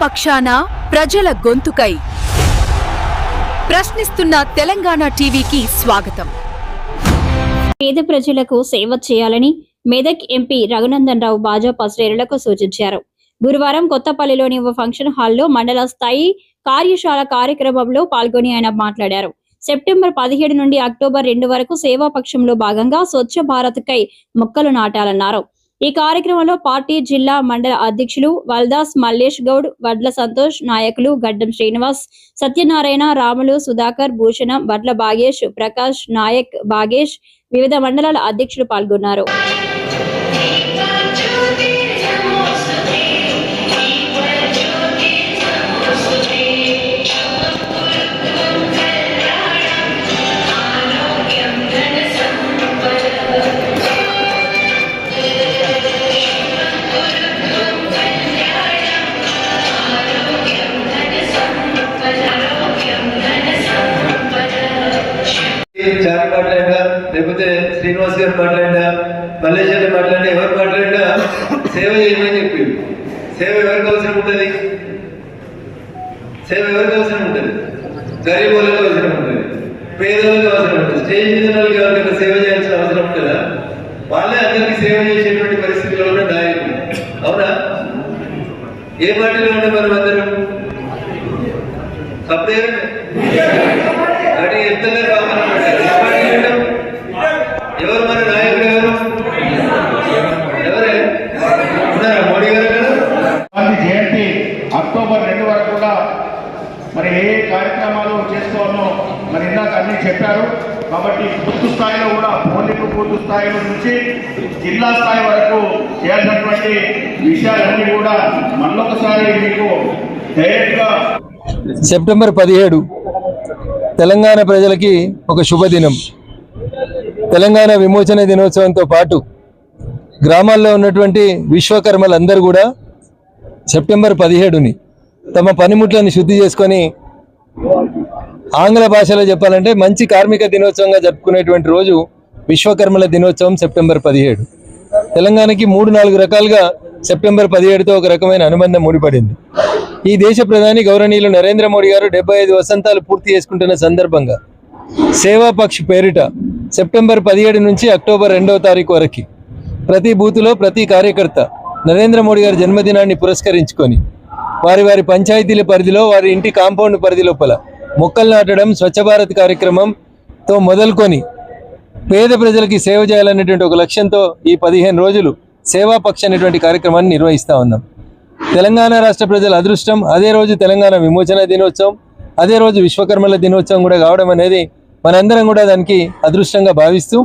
పక్షాన ప్రజల గొంతుకై ప్రశ్నిస్తున్న తెలంగాణ టీవీకి స్వాగతం. పేద ప్రజలకు సేవ చేయాలని మెదక్ ఎంపీ రఘునందన్ రావు భాజపా శ్రేణులకు సూచించారు. గురువారం కొత్తపల్లిలోని ఓ ఫంక్షన్ హాల్లో మండల స్థాయి కార్యశాల కార్యక్రమంలో పాల్గొని ఆయన మాట్లాడారు. సెప్టెంబర్ పదిహేడు నుండి అక్టోబర్ రెండు వరకు సేవా పక్షంలో భాగంగా స్వచ్ఛ భారత్ కై మొక్కలు నాటాలన్నారు. ఈ కార్యక్రమంలో పార్టీ జిల్లా మండల అధ్యక్షులు వల్దాస్ మల్లేష్ గౌడ్ వడ్ల సంతోష్ నాయకులు గడ్డం శ్రీనివాస్ సత్యనారాయణ రాములు సుధాకర్ భూషణం వడ్ల బాగేష్ ప్రకాష్ నాయక్ బాగేష్ వివిధ మండలాల అధ్యక్షులు పాల్గొన్నారు. మాట్లాడినా లేకపోతే శ్రీనివాస్ గారు మాట్లాడినా మల్లేష్ గారు మాట్లాడినా ఎవరు మాట్లాడినా సేవ చేయమని చెప్పి సేవ ఎవరికి అవసరం ఉంటుంది? సేవ ఎవరికి అవసరం ఉంటుంది? గరీబ్ వాళ్ళకి అవసరం ఉంటుంది. పేదవాళ్ళకి అవసరం ఉంటుంది. స్టేజ్ మీద వాళ్ళకి ఎవరికైనా సేవ చేయాల్సిన అవసరం ఉంటుందా? వాళ్ళే అందరికీ సేవ చేసేటువంటి పరిస్థితుల్లో ఉన్న నాయకులు. అవునా? ఏ పార్టీలో ఉండే మనం అందరం? అప్పుడే అంటే ఎంతగా కావాలన్నమాట ఎవరు మన నాయకుడు ఎవరు ఎవరే ఉన్నారా మోడీ గారు అక్కడ? గాంధీ జయంతి అక్టోబర్ రెండు వరకు కూడా మరి ఏ కార్యక్రమాలు చేసుకోవాలో మరి ఇందాక అన్నీ చెప్పారు. కాబట్టి పూర్తి స్థాయిలో కూడా పోలింగ్ పూర్తి స్థాయిలో నుంచి జిల్లా స్థాయి వరకు చేసినటువంటి విషయాలన్నీ కూడా మళ్ళొకసారి మీకు డైరెక్ట్గా సెప్టెంబర్ పదిహేడు తెలంగాణ ప్రజలకి ఒక శుభదినం. తెలంగాణ విమోచన దినోత్సవంతో పాటు గ్రామాల్లో ఉన్నటువంటి విశ్వకర్మలందరూ కూడా సెప్టెంబర్ పదిహేడుని తమ పనిముట్లను శుద్ధి చేసుకొని ఆంగ్ల భాషలో చెప్పాలంటే మంచి కార్మిక దినోత్సవంగా జరుపుకునేటువంటి రోజు విశ్వకర్మల దినోత్సవం సెప్టెంబర్ పదిహేడు. తెలంగాణకి మూడు నాలుగు రకాలుగా సెప్టెంబర్ పదిహేడుతో ఒక రకమైన అనుబంధం ముడిపడింది. ఈ దేశ ప్రధాని గౌరవనీయులు నరేంద్ర మోడీ గారు డెబ్బై ఐదు వసంతాలు పూర్తి చేసుకుంటున్న సందర్భంగా సేవాపక్ష్ పేరిట సెప్టెంబర్ పదిహేడు నుంచి అక్టోబర్ రెండవ తారీఖు వరకు ప్రతి బూతులో ప్రతి కార్యకర్త నరేంద్ర మోడీ గారి జన్మదినాన్ని పురస్కరించుకొని వారి వారి పంచాయతీల పరిధిలో వారి ఇంటి కాంపౌండ్ పరిధి లోపల. మొక్కలు నాటడం స్వచ్ఛ భారత్ కార్యక్రమంతో మొదలుకొని పేద ప్రజలకి సేవ చేయాలనేటువంటి ఒక లక్ష్యంతో ఈ పదిహేను రోజులు సేవా పక్ష అనేటువంటి కార్యక్రమాన్ని నిర్వహిస్తూ ఉన్నాం. తెలంగాణ రాష్ట్ర ప్రజల అదృష్టం అదే రోజు తెలంగాణ విమోచన దినోత్సవం అదే రోజు విశ్వకర్మల దినోత్సవం కూడా కావడం అనేది మనందరం కూడా దానికి అదృష్టంగా భావిస్తూ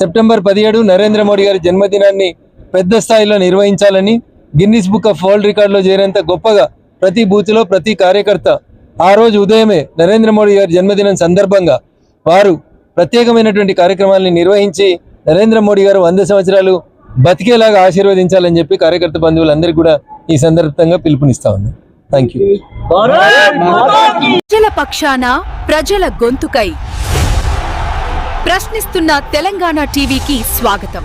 సెప్టెంబర్ పదిహేడు నరేంద్ర మోడీ గారి జన్మదినాన్ని పెద్ద స్థాయిలో నిర్వహించాలని గిన్నిస్ బుక్ ఆఫ్ వరల్డ్ రికార్డులో చేరేంత గొప్పగా ప్రతి బూత్లో ప్రతి కార్యకర్త ఆ రోజు ఉదయమే నరేంద్ర మోడీ గారి జన్మదినం సందర్భంగా వారు ప్రత్యేకమైనటువంటి కార్యక్రమాలను నిర్వహించి నరేంద్ర మోడీ గారు వంద సంవత్సరాలు బతికేలాగా ఆశీర్వదించాలని చెప్పి కార్యకర్త బంధువులందరికీ కూడా ఈ సందర్భంగా పిలుపునిస్తా ఉన్నాం. థ్యాంక్ యూ ప్రజల పక్షాన ప్రజల గొంతుకై ప్రశ్నిస్తున్న తెలంగాణ టీవీకి స్వాగతం.